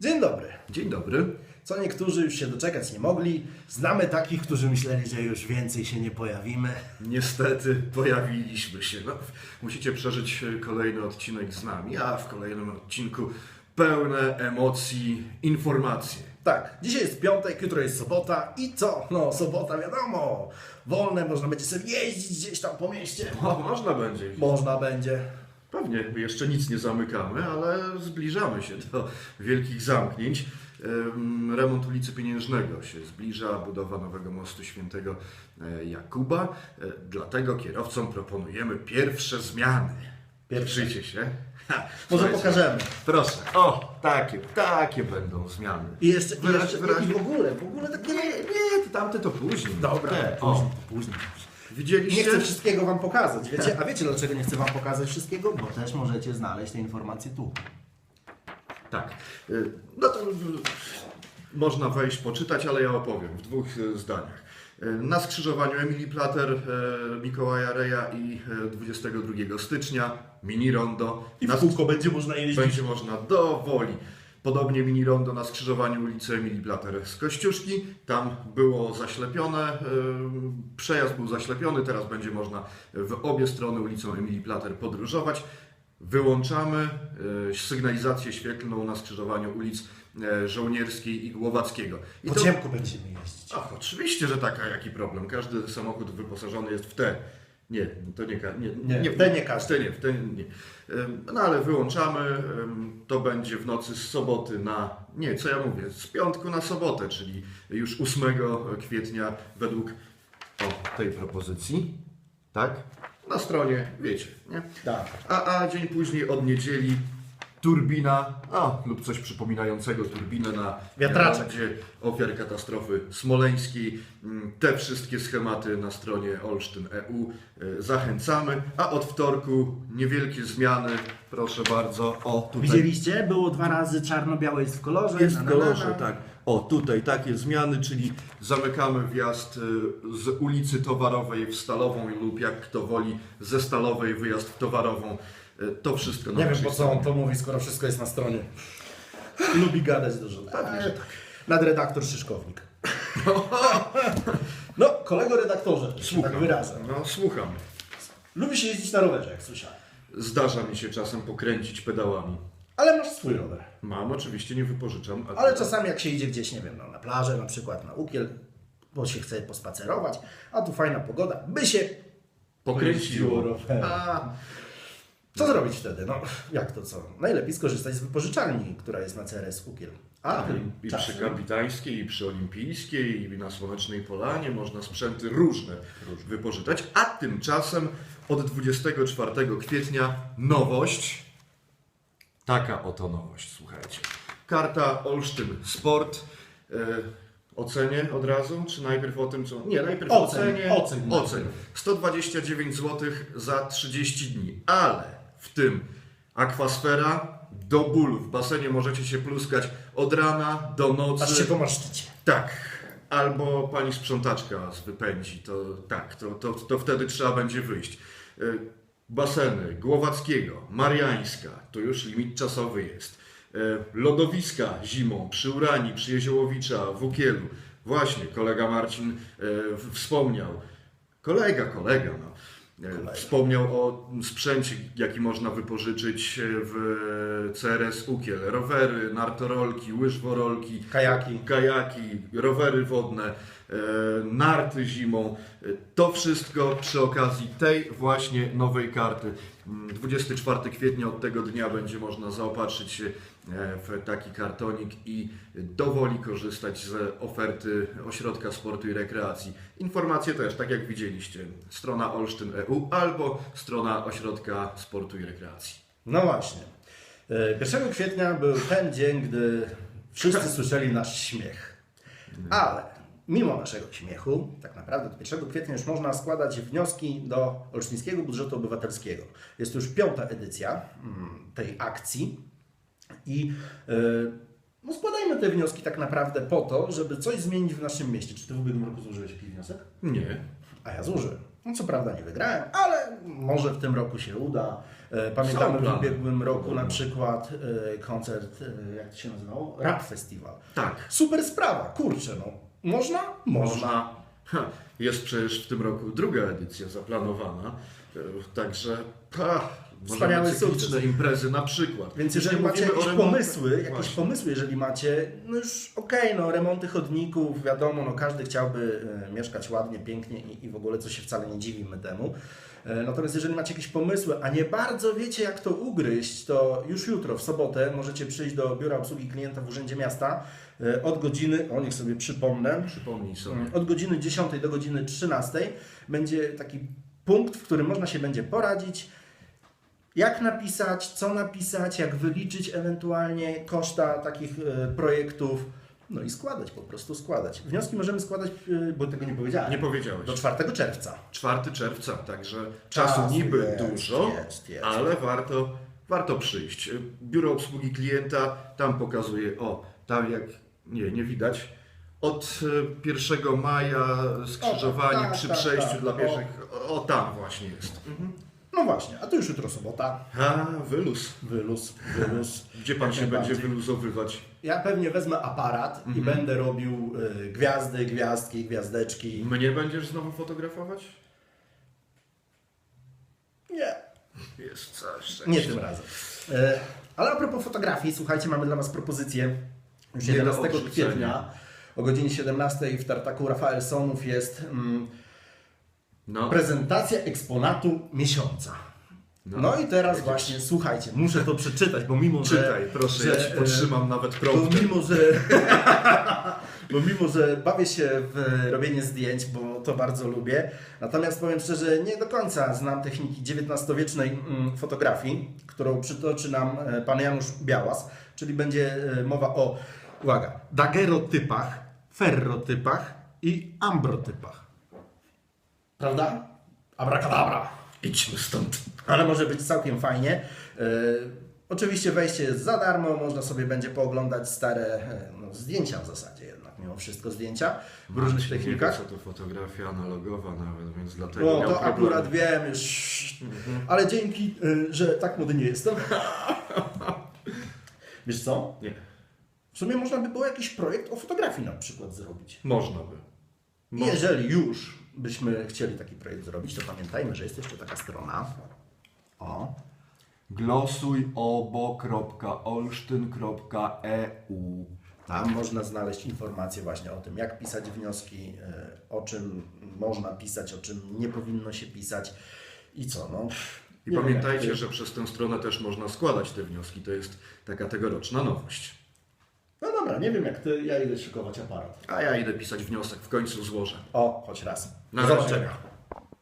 Dzień dobry. Dzień dobry. Co niektórzy już się doczekać nie mogli. Znamy takich, którzy myśleli, że już więcej się nie pojawimy. Niestety pojawiliśmy się. No, musicie przeżyć kolejny odcinek z nami, a w kolejnym odcinku pełne emocji, informacje. Tak, dzisiaj jest piątek, jutro jest sobota i co? No, sobota wiadomo. Wolne, można będzie sobie jeździć gdzieś tam po mieście. Można będzie. Można będzie. Pewnie jeszcze nic nie zamykamy, ale zbliżamy się do wielkich zamknięć. Remont ulicy Pieniężnego się zbliża, budowa nowego mostu świętego e, Jakuba. E, Dlatego kierowcom proponujemy pierwsze zmiany. Pierwszycie się? Ha, Może słuchajcie. pokażemy. Proszę. O, takie, takie będą zmiany. I jeszcze, i Wyraź- jeszcze wyraźnie- i w ogóle, w ogóle takie... Nie, nie, to tamte to później. Dobra, Te, później, później. Widzieliście? Nie chcę wszystkiego Wam pokazać, wiecie? A wiecie dlaczego nie chcę Wam pokazać wszystkiego? Bo też możecie znaleźć te informacje tu. Tak. Y, No to y, można wejść, poczytać, ale ja opowiem w dwóch y, zdaniach. Na skrzyżowaniu Emilii Plater, Mikołaja Reja i y, 22 stycznia mini rondo. I Na w kółko będzie można jeździć. będzie można dowoli. Podobnie mini rondo na skrzyżowaniu ulicy Emilii Plater z Kościuszki. Tam było zaślepione, y, przejazd był zaślepiony, teraz będzie można w obie strony ulicą Emilii Plater podróżować. Wyłączamy y, sygnalizację świetlną na skrzyżowaniu ulic y, Żołnierskiej i Głowackiego. I Po to- ciemku będziemy jeździć. Ach, oczywiście, że taka, jaki problem. Każdy samochód wyposażony jest w te. Nie, to nie, ka- nie, Nie, w te nie każdy. W te nie, w te nie. No ale wyłączamy. To będzie w nocy z soboty na. Nie, co ja mówię? Z piątku na sobotę, czyli już 8 kwietnia według o, tej propozycji. Tak? Na stronie, wiecie, nie? Tak. A, a dzień później od niedzieli turbina, a, lub coś przypominającego turbinę na Wiatraczek. gdzie ofiar katastrofy smoleńskiej. Mm, Te wszystkie schematy na stronie Olsztyn EU e, zachęcamy. A od wtorku niewielkie zmiany, proszę bardzo. O, tutaj Widzieliście? Było dwa razy czarno-białe jest w kolorze. jest w kolorze, tak. O, tutaj takie zmiany, czyli zamykamy wjazd y, z ulicy Towarowej w Stalową lub jak kto woli ze Stalowej wyjazd w Towarową. Y, To wszystko na Nie wiem po co on to mówi, skoro wszystko jest na stronie. Lubi gadać dużo. Pewnie, że tak. Nadredaktor Szyszkownik. No, kolego redaktorze, się Słucham. tak wyrażę. No, słucham. Lubi się jeździć na rowerze, jak słyszałem. Zdarza mi się czasem pokręcić pedałami. Ale masz swój rower. Mam, oczywiście nie wypożyczam. a- Ale czasami jak się idzie gdzieś, nie wiem, no, na plażę, na przykład na Ukiel, bo się chce pospacerować, a tu fajna pogoda, by się pokręciło. rowerem. A, Co zrobić wtedy? No, jak to co? Najlepiej skorzystać z wypożyczalni, która jest na CRS Ukiel. A tym I czasem- przy Kapitańskiej, i przy Olimpijskiej, i na Słonecznej Polanie można sprzęty różne wypożyczać. A tymczasem od 24 kwietnia nowość. Taka oto nowość, słuchajcie. Karta Olsztyn Sport. E, ocenię od razu, czy najpierw o tym, co... Nie, najpierw Oceń, ocenię. oceń. Oceń. 129 zł za 30 dni, ale w tym akwasfera do bólu. W basenie możecie się pluskać od rana do nocy. Aż się pomaszczycie. Tak. Albo pani sprzątaczka was wypędzi, to tak, to, to, to wtedy trzeba będzie wyjść. Y, Baseny Głowackiego, Mariańska, to już limit czasowy jest. Y, Lodowiska zimą przy Urani, przy Jeziołowicza, w Ukielu. Właśnie, kolega Marcin y, wspomniał. Kolega, kolega, no. E. Wspomniał o sprzęcie, jaki można wypożyczyć w CRS Ukiel. Rowery, nartorolki, łyżworolki, Kajaki. kajaki, rowery wodne, e, narty zimą. E, To wszystko przy okazji tej właśnie nowej karty. Mm, 24 kwietnia od tego dnia będzie można zaopatrzyć się e, w taki kartonik i dowoli korzystać z oferty Ośrodka Sportu i Rekreacji. Informacje też, tak jak widzieliście, strona Olsztyn EU albo strona Ośrodka Sportu i Rekreacji. No właśnie. E, 1 kwietnia był ten dzień, gdy wszyscy słyszeli nasz śmiech. Ale mimo naszego śmiechu, tak naprawdę do 1 kwietnia już można składać wnioski do Olsztyńskiego Budżetu Obywatelskiego. Jest to już piąta edycja mm, tej akcji i e, no składajmy te wnioski tak naprawdę po to, żeby coś zmienić w naszym mieście. Czy Ty w ubiegłym roku złożyłeś jakiś wniosek? Nie. A ja złożyłem. No, co prawda nie wygrałem, ale może w tym roku się uda. E, Pamiętamy w ubiegłym roku na przykład e, koncert, jak to się nazywało? Rap Festival. Tak. Super sprawa, kurczę, no. Można? Można. Ha, jest przecież w tym roku druga edycja zaplanowana. Także Wspaniały sukces. imprezy na przykład. Więc jeżeli macie jakieś remontach. pomysły, jakieś Właśnie. pomysły, jeżeli macie, no już okej, no remonty chodników, wiadomo, no każdy chciałby e, mieszkać ładnie, pięknie i, i w ogóle co się wcale nie dziwimy temu. E, Natomiast jeżeli macie jakieś pomysły, a nie bardzo wiecie jak to ugryźć, to już jutro, w sobotę, możecie przyjść do Biura Obsługi Klienta w Urzędzie Miasta e, od godziny, o niech sobie przypomnę, Przypomnij sobie. Mm, Od godziny 10 do godziny 13 będzie taki punkt, w którym można się będzie poradzić, jak napisać, co napisać, jak wyliczyć ewentualnie koszta takich e, projektów. No i składać, po prostu składać. Wnioski możemy składać, e, bo tego nie powiedziałem, Nie powiedziałeś. do 4 czerwca. 4 czerwca, także Czas czasu niby jest, dużo, jest, jest. ale warto, warto przyjść. Biuro obsługi klienta tam pokazuje, o, tam jak, nie, nie widać, od e, 1 maja skrzyżowanie O, tak, przy tak, przejściu tak, dla pieszych, o, o tam właśnie jest. No właśnie, a to już jutro sobota. A, wyluz. Wyluz, wyluz. Gdzie pan się będzie wyluzowywać? Ja pewnie wezmę aparat i będę robił e, gwiazdy, gwiazdki, gwiazdeczki. Mnie będziesz znowu fotografować? Nie, Jest coś. Nie tym razem. E, Ale a propos fotografii, słuchajcie, mamy dla Was propozycję. Już Nie do 11 odrzucenia. kwietnia o godzinie 17 w tartaku Rafaelsonów jest mm, No, prezentacja eksponatu miesiąca. No. No, i teraz Jedziesz. właśnie, słuchajcie, muszę to przeczytać, bo mimo, że... czytaj, proszę, że, ja ci e, podtrzymam nawet Bo prompter. mimo, że, bo mimo, że bawię się w robienie zdjęć, bo to bardzo lubię, natomiast powiem szczerze, nie do końca znam techniki XIX-wiecznej mm, fotografii, którą przytoczy nam e, pan Janusz Białas, czyli będzie e, mowa o, uwaga, dagerotypach, ferrotypach i ambrotypach. Prawda? Abracadabra. Idźmy stąd. Ale może być całkiem fajnie. E, oczywiście wejście jest za darmo, można sobie będzie pooglądać stare e, no, zdjęcia w zasadzie jednak, mimo wszystko zdjęcia w różnych nie technikach. co to fotografia analogowa nawet, więc dlatego No to problemy. akurat wiem już, ale dzięki, e, że tak młody nie jestem. Wiesz co? Nie, W sumie można by było jakiś projekt o fotografii na przykład zrobić. można by. Mo- Jeżeli już byśmy chcieli taki projekt zrobić, to pamiętajmy, że jest jeszcze taka strona. O. glosujobo.olsztyn.eu Tam można znaleźć informacje właśnie o tym, jak pisać wnioski, e, o czym można pisać, o czym nie powinno się pisać i co. No. I wiem, pamiętajcie, jak- że przez tę stronę też można składać te wnioski. To jest taka tegoroczna nowość. No dobra, nie wiem jak ty, ja idę szykować aparat. A ja idę pisać wniosek, w końcu złożę. O, choć raz. Na Do zobaczenia.